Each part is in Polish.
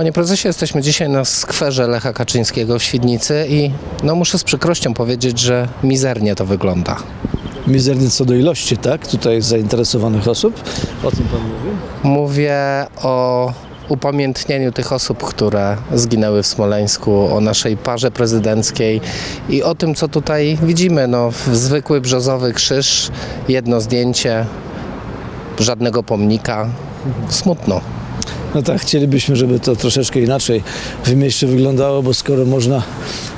Panie prezesie, jesteśmy dzisiaj na skwerze Lecha Kaczyńskiego w Świdnicy i no muszę z przykrością powiedzieć, że mizernie to wygląda. Mizernie co do ilości, tak? Tutaj zainteresowanych osób. O tym pan mówi? Mówię o upamiętnieniu tych osób, które zginęły w Smoleńsku, o naszej parze prezydenckiej i o tym, co tutaj widzimy. No, zwykły brzozowy krzyż, jedno zdjęcie, żadnego pomnika. Smutno. No tak, chcielibyśmy, żeby to troszeczkę inaczej w mieście wyglądało, bo skoro można,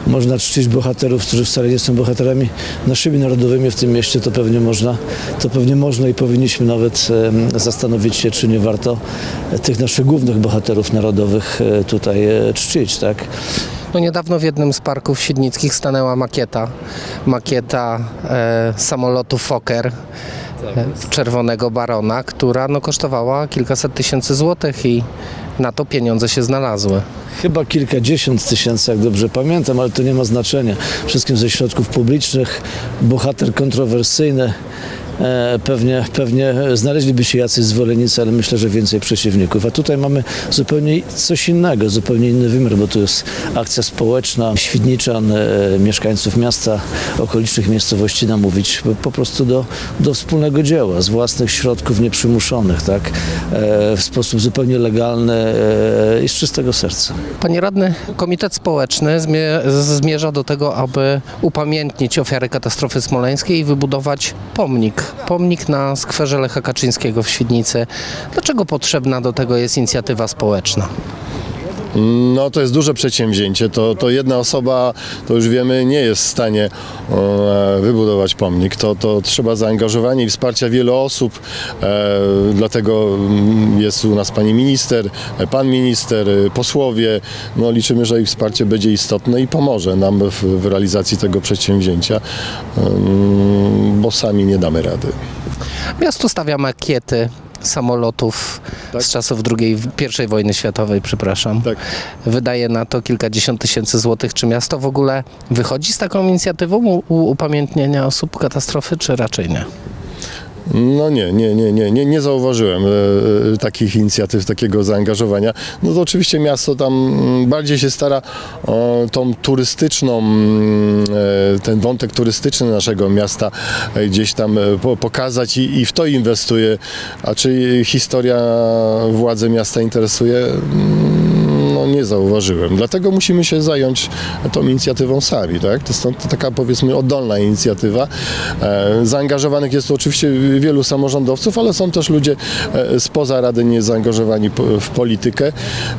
można czcić bohaterów, którzy wcale nie są bohaterami naszymi narodowymi w tym mieście, to pewnie można, to pewnie można i powinniśmy nawet zastanowić się, czy nie warto e, tych naszych głównych bohaterów narodowych e, tutaj e, czcić, tak? No niedawno w jednym z parków świdnickich stanęła makieta, makieta e, samolotu Fokker czerwonego barona, która no, kosztowała kilkaset tysięcy złotych i na to pieniądze się znalazły. Chyba kilkadziesiąt tysięcy, jak dobrze pamiętam, ale to nie ma znaczenia. Wszystkim ze środków publicznych, bohater kontrowersyjny. E, pewnie, pewnie znaleźliby się jacyś zwolennicy, ale myślę, że więcej przeciwników. A tutaj mamy zupełnie coś innego, zupełnie inny wymiar, bo tu jest akcja społeczna, świdniczan, e, mieszkańców miasta, okolicznych miejscowości namówić po- prostu do, do wspólnego dzieła, z własnych środków nieprzymuszonych, tak? E, w sposób zupełnie legalny i z czystego serca. Panie radny, Komitet Społeczny zmie- zmierza do tego, aby upamiętnić ofiary katastrofy smoleńskiej i wybudować pomnik. Pomnik na skwerze Lecha Kaczyńskiego w Świdnicy. Dlaczego potrzebna do tego jest inicjatywa społeczna? No to jest duże przedsięwzięcie. To, to jedna osoba, to już wiemy, nie jest w stanie e, wybudować pomnik. To, to trzeba zaangażowania i wsparcia wielu osób. E, dlatego mm, jest u nas pani minister, e, pan minister, e, posłowie. No liczymy, że ich wsparcie będzie istotne i pomoże nam w, w realizacji tego przedsięwzięcia, em, bo sami nie damy rady. Miasto stawia makiety samolotów Tak. z czasów II, I wojny światowej, przepraszam. Tak. Wydaje na to kilkadziesiąt tysięcy złotych. Czy miasto w ogóle wychodzi z taką inicjatywą upamiętnienia osób katastrofy, czy raczej nie? No nie, nie, nie, nie, nie, nie zauważyłem e, e, takich inicjatyw, takiego zaangażowania. No to oczywiście miasto tam mm, bardziej się stara o tą turystyczną, mm, e, ten wątek turystyczny naszego miasta e, gdzieś tam e, po- pokazać i, i w to inwestuje. A czy historia władze miasta interesuje? No nie zauważyłem. Dlatego musimy się zająć tą inicjatywą sami, tak? To jest taka powiedzmy oddolna inicjatywa. E, zaangażowanych jest tu oczywiście wielu samorządowców, ale są też ludzie e, spoza Rady niezaangażowani w politykę.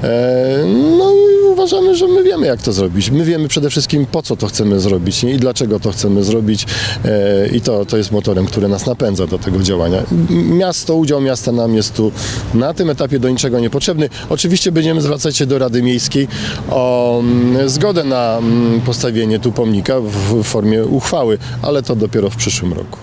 E, no i uważamy, że my wiemy jak to zrobić. My wiemy przede wszystkim po co to chcemy zrobić i dlaczego to chcemy zrobić e, i to, to jest motorem, który nas napędza do tego działania. Miasto, udział miasta nam jest tu na tym etapie do niczego niepotrzebny. Oczywiście będziemy zwracać się do Rady Miejskiej o mm, zgodę na mm, postawienie tu pomnika w formie uchwały, ale to dopiero w przyszłym roku.